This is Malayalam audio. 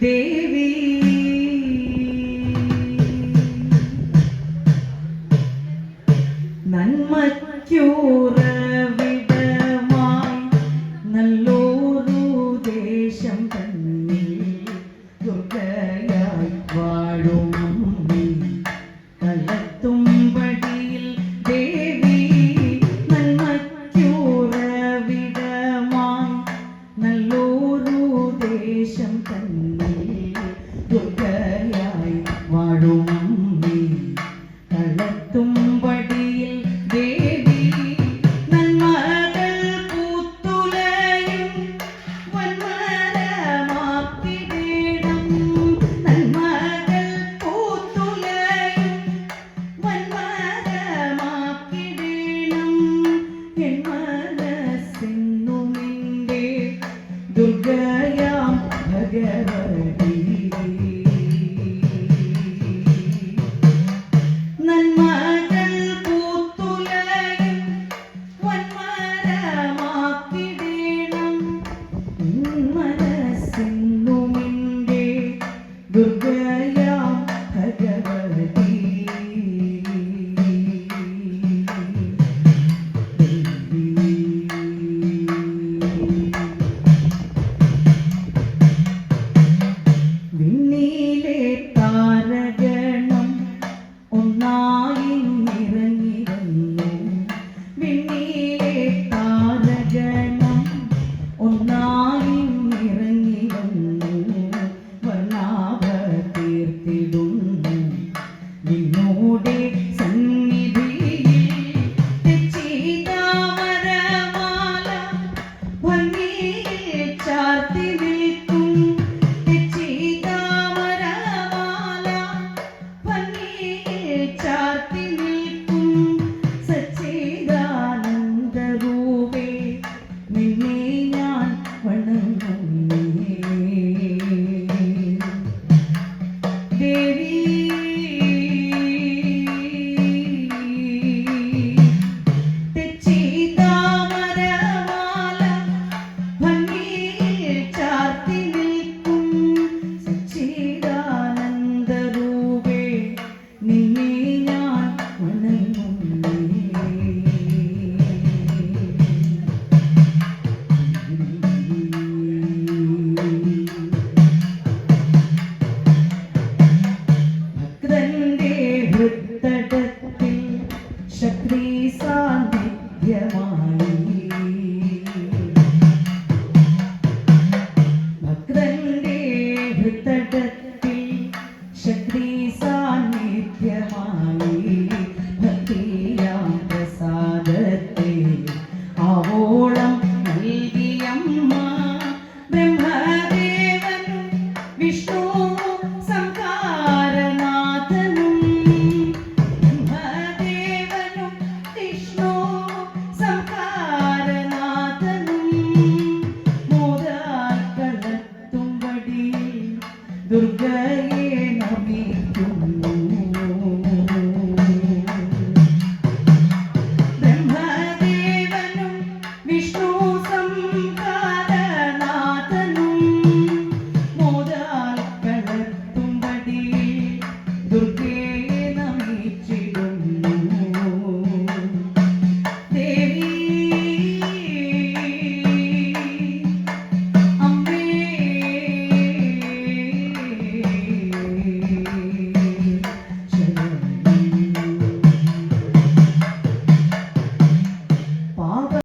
ദേവി. നന്മയ്ക്കൂറവിടമായി ദുർഗയായി വാഴും അമ്മേ. കളത്തുംപടിയിൽ ദേവി നന്മകൾ പൂത്തുലയും വന്മരമാക്കിടേണം. നന്മകൾ പൂത്തുലയും വന്മരമാക്കിടേണം. എൻ മനസ്സെന്നുമെന്റെ ദുർഗയാം വിണ്ണിലെ താരഗണം ഒന്നായി നിറഞ്ഞി വന്നു വിണ്ണിലെ താരഗണം ഒന്നായി നിറഞ്ഞിടുന്നു വർണാഭ തീർത്തിടുന്നു. നിന്നോടെ ഭംഗിയിൽ ശക്തി സാന്നിധ്യമായി ഭക്തന്റെ ഹൃത്തടത്തിൽ দুর্গায়ে নবী তুমি।